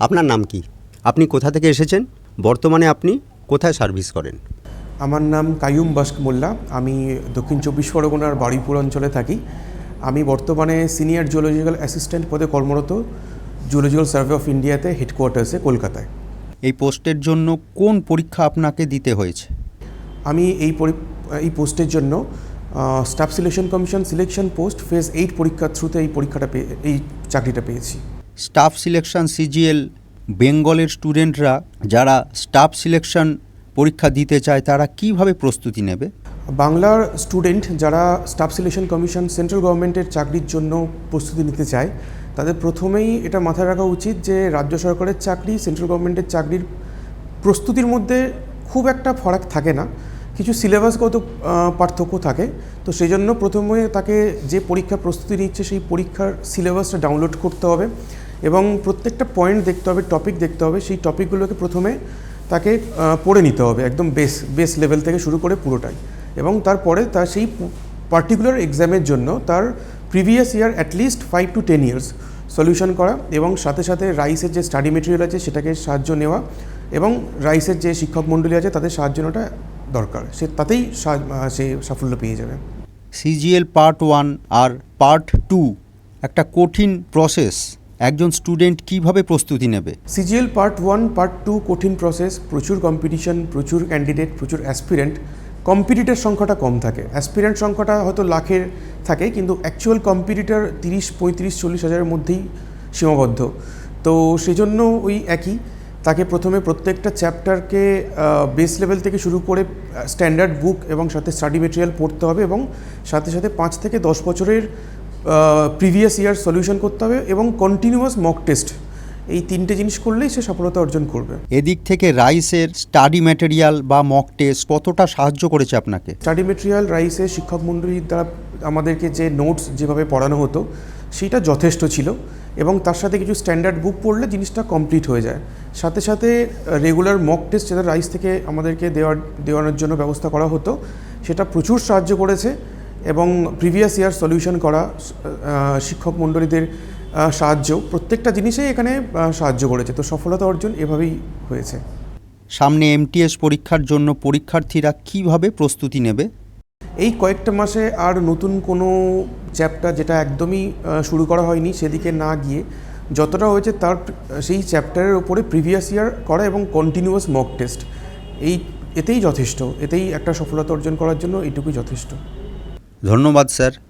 আপনার নাম কি? আপনি কোথা থেকে এসেছেন? বর্তমানে আপনি কোথায় সার্ভিস করেন? আমার নাম কায়ুম বাস্ক মোল্লা। আমি দক্ষিণ চব্বিশ পরগনার বারুইপুর অঞ্চলে থাকি। আমি বর্তমানে সিনিয়র জিওলজিক্যাল অ্যাসিস্ট্যান্ট পদে কর্মরত জিওলজিক্যাল সার্ভে অফ ইন্ডিয়াতে হেডকোয়ার্টার্সে কলকাতায়। এই পোস্টের জন্য কোন পরীক্ষা আপনাকে দিতে হয়েছে? আমি এই পরি- এই পোস্টের জন্য staff selection commission selection post phase eight পরীক্ষার থ্রুতে এই পরীক্ষাটা পেয়ে এই চাকরিটা পেয়েছি। স্টাফ সিলেকশন সিজিএল বেঙ্গলের স্টুডেন্টরা যারা স্টাফ সিলেকশন পরীক্ষা দিতে চায়, তারা কীভাবে প্রস্তুতি নেবে? বাংলার স্টুডেন্ট যারা স্টাফ সিলেকশন কমিশন সেন্ট্রাল গভর্নমেন্টের চাকরির জন্য প্রস্তুতি নিতে চায়, তাদের প্রথমেই এটা মাথায় রাখা উচিত যে রাজ্য সরকারের চাকরি, সেন্ট্রাল গভর্নমেন্টের চাকরির প্রস্তুতির মধ্যে খুব একটা ফারাক থাকে না। কিছু সিলেবাসগত পার্থক্য থাকে। তো সেই জন্য প্রথমে তাকে যে পরীক্ষা প্রস্তুতি নিচ্ছে, সেই পরীক্ষার সিলেবাসটা ডাউনলোড করতে হবে। এবং প্রত্যেকটা পয়েন্ট দেখতে হবে টপিক দেখতে হবে, সেই টপিকগুলোকে প্রথমে তাকে পড়ে নিতে হবে, একদম বেস বেস লেভেল থেকে শুরু করে পুরোটাই। এবং তারপরে তার সেই পার্টিকুলার এক্সামের জন্য তার previous year at least five to ten years solution করা এবং সাথে সাথে রাইসের যে স্টাডি মেটেরিয়াল আছে সেটাকে সাহায্য নেওয়া এবং রাইসের যে শিক্ষক মণ্ডলী আছে তাদের সাহায্য নেওয়াটা দরকার। সে তাতেই সা- সাফল্য পেয়ে যাবে। সিজিএল পার্ট ওয়ান আর পার্ট টু একটা কঠিন প্রসেস একজন স্টুডেন্ট কীভাবে প্রস্তুতি নেবে? CGL part one, part two কঠিন প্রসেস, প্রচুর কম্পিটিশন, প্রচুর ক্যান্ডিডেট, প্রচুর অ্যাসপিরেন্ট। কম্পিটিটার সংখ্যাটা কম থাকে। অ্যাসপিরেন্ট সংখ্যাটা হয়তো লাখের থাকে, কিন্তু অ্যাকচুয়াল কম্পিটিটার তিরিশ, পঁয়ত্রিশ, চল্লিশ হাজারের মধ্যেই সীমাবদ্ধ। তো সেজন্য ওই একই। তাকে প্রথমে প্রত্যেকটা চ্যাপ্টারকে বেস লেভেল থেকে শুরু করে স্ট্যান্ডার্ড বুক এবং সাথে স্টাডি মেটেরিয়াল পড়তে হবে এবং সাথে সাথে পাঁচ থেকে দশ বছরের প্রিভিয়াস ইয়ার সলিউশন করতে হবে এবং কন্টিনিউয়াস মক টেস্ট এই তিনটে জিনিস করলেই সে সফলতা অর্জন করবে। এদিক থেকে রাইসের স্টাডি ম্যাটেরিয়াল বা মক টেস্ট কতটা সাহায্য করেছে আপনাকে? স্টাডি মেটেরিয়াল রাইসে শিক্ষক মণ্ডলীর দ্বারা আমাদেরকে যে নোটস যেভাবে পড়ানো হতো সেটা যথেষ্ট ছিল এবং তার সাথে কিছু স্ট্যান্ডার্ড বুক পড়লে জিনিসটা কমপ্লিট হয়ে যায়। সাথে সাথে রেগুলার মক টেস্ট যেটা রাইস থেকে আমাদেরকে দেওয়ার দেওয়ানোর জন্য ব্যবস্থা করা হতো সেটা প্রচুর সাহায্য করেছে। এবং প্রিভিয়াস ইয়ার সলিউশন করা শিক্ষক মণ্ডলীদের সাহায্য প্রত্যেকটা জিনিসেই এখানে সাহায্য করেছে। তো সফলতা অর্জন এভাবেই হয়েছে। সামনে এমটিএস পরীক্ষার জন্য পরীক্ষার্থীরা কীভাবে প্রস্তুতি নেবে? এই কয়েকটা মাসে আর নতুন কোনো চ্যাপ্টার যেটা একদমই শুরু করা হয়নি সেদিকে না গিয়ে যতটা হয়েছে তার সেই চ্যাপ্টারের ওপরে প্রিভিয়াস ইয়ার করা এবং কন্টিনিউয়াস মক টেস্ট এই এতেই যথেষ্ট। এতেই একটা সফলতা অর্জন করার জন্য এটুকুই যথেষ্ট। ধন্যবাদ স্যার।